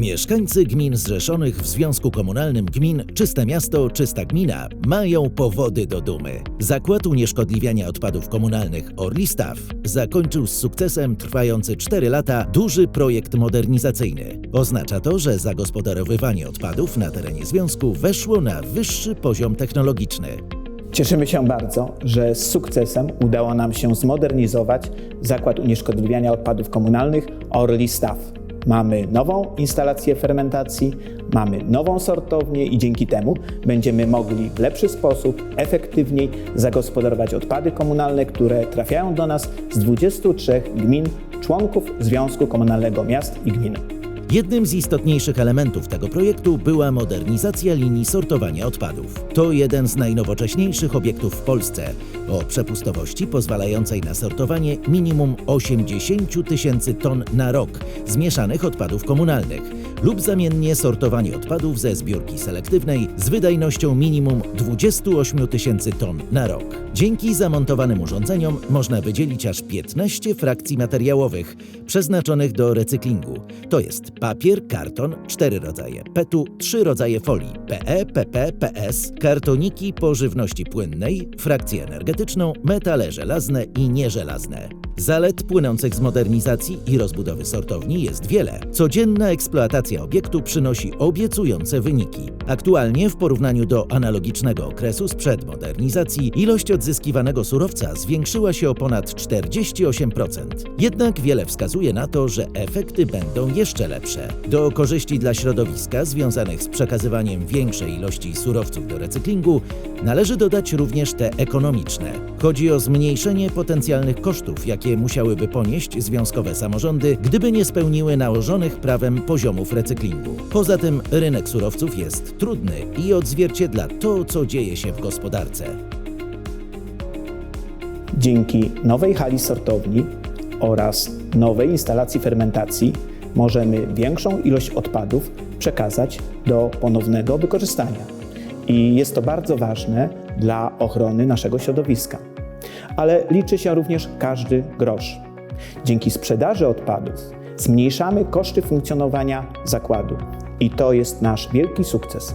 Mieszkańcy gmin zrzeszonych w Związku Komunalnym Gmin Czyste Miasto, Czysta Gmina mają powody do dumy. Zakład unieszkodliwiania odpadów komunalnych Orlistaw zakończył z sukcesem trwający 4 lata duży projekt modernizacyjny. Oznacza to, że zagospodarowywanie odpadów na terenie związku weszło na wyższy poziom technologiczny. Cieszymy się bardzo, że z sukcesem udało nam się zmodernizować Zakład Unieszkodliwiania Odpadów Komunalnych Orli Staw. Mamy nową instalację fermentacji, mamy nową sortownię i dzięki temu będziemy mogli w lepszy sposób, efektywniej zagospodarować odpady komunalne, które trafiają do nas z 23 gmin członków Związku Komunalnego Miast i Gmin. Jednym z istotniejszych elementów tego projektu była modernizacja linii sortowania odpadów. To jeden z najnowocześniejszych obiektów w Polsce o przepustowości pozwalającej na sortowanie minimum 80 tysięcy ton na rok zmieszanych odpadów komunalnych lub zamiennie sortowanie odpadów ze zbiórki selektywnej z wydajnością minimum 28 tysięcy ton na rok. Dzięki zamontowanym urządzeniom można wydzielić aż 15 frakcji materiałowych przeznaczonych do recyklingu. To jest papier, karton, cztery rodzaje PET-u, trzy rodzaje folii PE, PP, PS, kartoniki po żywności płynnej, frakcję energetyczną, metale żelazne i nieżelazne. Zalet płynących z modernizacji i rozbudowy sortowni jest wiele. Codzienna eksploatacja obiektu przynosi obiecujące wyniki. Aktualnie w porównaniu do analogicznego okresu sprzed modernizacji ilość odzyskiwanego surowca zwiększyła się o ponad 48%. Jednak wiele wskazuje na to, że efekty będą jeszcze lepsze. Do korzyści dla środowiska związanych z przekazywaniem większej ilości surowców do recyklingu należy dodać również te ekonomiczne. Chodzi o zmniejszenie potencjalnych kosztów, jakie musiałyby ponieść związkowe samorządy, gdyby nie spełniły nałożonych prawem poziomów recyklingu. Poza tym rynek surowców jest trudny i odzwierciedla to, co dzieje się w gospodarce. Dzięki nowej hali sortowni oraz nowej instalacji fermentacji możemy większą ilość odpadów przekazać do ponownego wykorzystania. I jest to bardzo ważne dla ochrony naszego środowiska. Ale liczy się również każdy grosz. Dzięki sprzedaży odpadów zmniejszamy koszty funkcjonowania zakładu. I to jest nasz wielki sukces.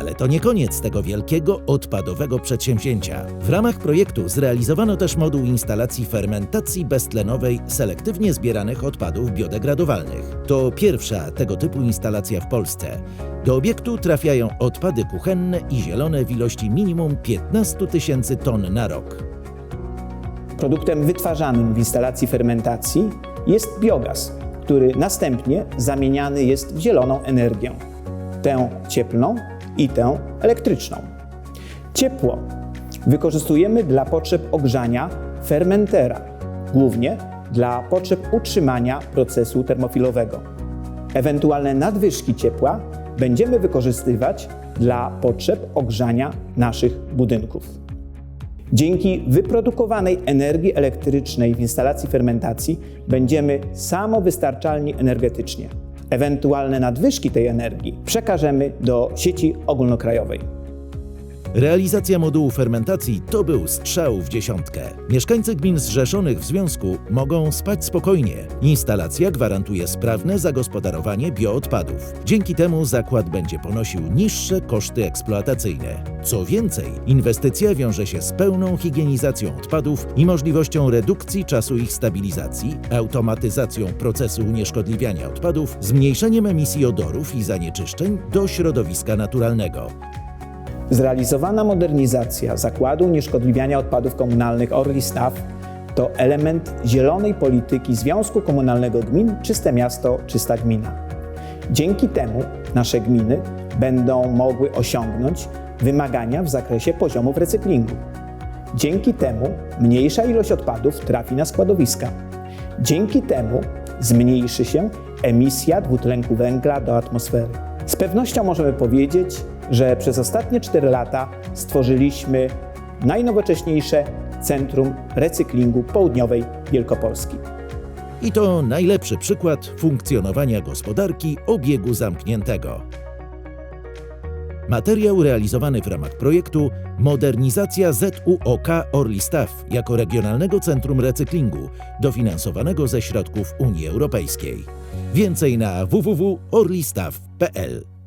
Ale to nie koniec tego wielkiego odpadowego przedsięwzięcia. W ramach projektu zrealizowano też moduł instalacji fermentacji beztlenowej selektywnie zbieranych odpadów biodegradowalnych. To pierwsza tego typu instalacja w Polsce. Do obiektu trafiają odpady kuchenne i zielone w ilości minimum 15 tysięcy ton na rok. Produktem wytwarzanym w instalacji fermentacji jest biogaz, który następnie zamieniany jest w zieloną energię. Tę cieplną i tę elektryczną. Ciepło wykorzystujemy dla potrzeb ogrzania fermentera, głównie dla potrzeb utrzymania procesu termofilowego. Ewentualne nadwyżki ciepła będziemy wykorzystywać dla potrzeb ogrzania naszych budynków. Dzięki wyprodukowanej energii elektrycznej w instalacji fermentacji będziemy samowystarczalni energetycznie. Ewentualne nadwyżki tej energii przekażemy do sieci ogólnokrajowej. Realizacja modułu fermentacji to był strzał w dziesiątkę. Mieszkańcy gmin zrzeszonych w związku mogą spać spokojnie. Instalacja gwarantuje sprawne zagospodarowanie bioodpadów. Dzięki temu zakład będzie ponosił niższe koszty eksploatacyjne. Co więcej, inwestycja wiąże się z pełną higienizacją odpadów i możliwością redukcji czasu ich stabilizacji, automatyzacją procesu unieszkodliwiania odpadów, zmniejszeniem emisji odorów i zanieczyszczeń do środowiska naturalnego. Zrealizowana modernizacja Zakładu Unieszkodliwiania Odpadów Komunalnych Orli Staw to element zielonej polityki Związku Komunalnego Gmin Czyste Miasto, Czysta Gmina. Dzięki temu nasze gminy będą mogły osiągnąć wymagania w zakresie poziomów recyklingu. Dzięki temu mniejsza ilość odpadów trafi na składowiska. Dzięki temu zmniejszy się emisja dwutlenku węgla do atmosfery. Z pewnością możemy powiedzieć, że przez ostatnie 4 lata stworzyliśmy najnowocześniejsze Centrum Recyklingu Południowej Wielkopolski. I to najlepszy przykład funkcjonowania gospodarki obiegu zamkniętego. Materiał realizowany w ramach projektu Modernizacja ZUOK Orli Staw jako Regionalnego Centrum Recyklingu, dofinansowanego ze środków Unii Europejskiej. Więcej na www.orlistaw.pl